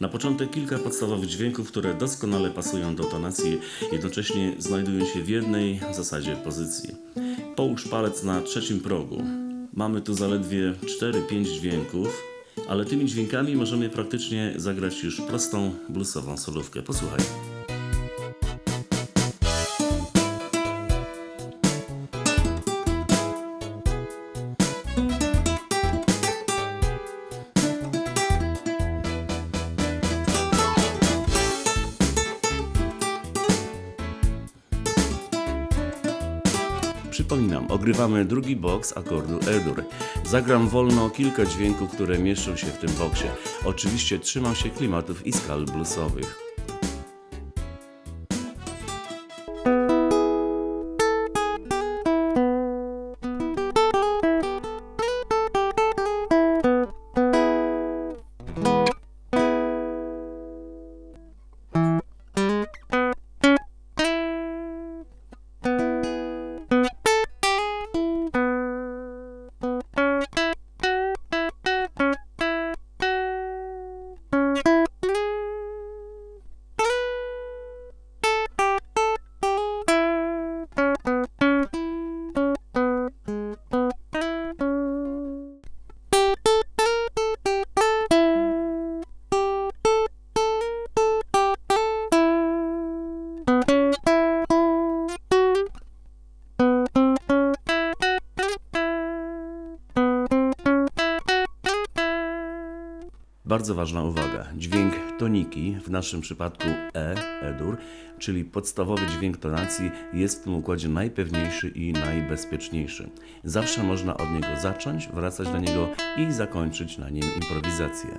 Na początek kilka podstawowych dźwięków, które doskonale pasują do tonacji, jednocześnie znajdują się w jednej zasadzie pozycji. Połóż palec na trzecim progu. Mamy tu zaledwie 4-5 dźwięków, ale tymi dźwiękami możemy praktycznie zagrać już prostą bluesową solówkę. Posłuchaj. Przypominam, ogrywamy drugi boks akordu E-dur. Zagram wolno kilka dźwięków, które mieszczą się w tym boksie. Oczywiście trzymam się klimatów i skal bluesowych. Bardzo ważna uwaga. Dźwięk toniki, w naszym przypadku E, E-dur, czyli podstawowy dźwięk tonacji, jest w tym układzie najpewniejszy i najbezpieczniejszy. Zawsze można od niego zacząć, wracać do niego i zakończyć na nim improwizację.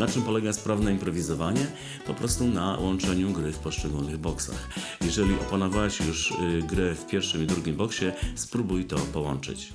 Na czym polega sprawne improwizowanie? Po prostu na łączeniu gry w poszczególnych boksach. Jeżeli opanowałeś już y, grę w pierwszym i drugim boksie, spróbuj to połączyć.